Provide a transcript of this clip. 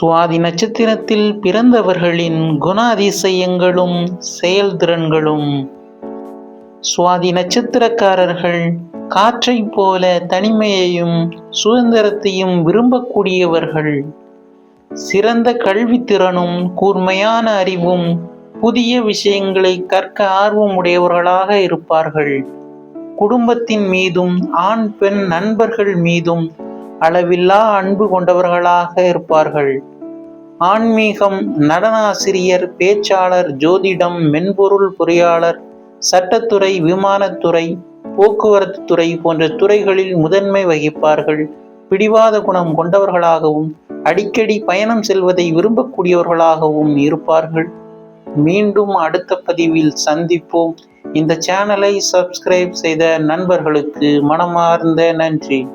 சுவாதி நட்சத்திரத்தில் பிறந்தவர்களின் குணாதிசயங்களும் செயல்திறன்களும். சுவாதி நட்சத்திரக்காரர்கள் காற்றைப் போல தனிமையையும் சுதந்திரத்தையும் விரும்பக்கூடியவர்கள். சிறந்த கல்வித்திறனும் கூர்மையான அறிவும் புதிய விஷயங்களை கற்க ஆர்வம் உடையவர்களாக இருப்பார்கள். குடும்பத்தின் மீதும் ஆண் பெண் நண்பர்கள் மீதும் அளவில்லா அன்பு கொண்டவர்களாக இருப்பார்கள். ஆன்மீகம் நடனாசிரியர் பேச்சாளர் ஜோதிடம் மென்பொருள் பொறியாளர் சட்டத்துறை விமானத்துறை போக்குவரத்து துறை போன்ற துறைகளில் முதன்மை வகிப்பார்கள். பிடிவாத குணம் கொண்டவர்களாகவும் அடிக்கடி பயணம் செல்வதை விரும்பக்கூடியவர்களாகவும் இருப்பார்கள். மீண்டும் அடுத்த பதிவில் சந்திப்போம். இந்த சேனலை சப்ஸ்கிரைப் செய்த நண்பர்களுக்கு மனமார்ந்த நன்றி.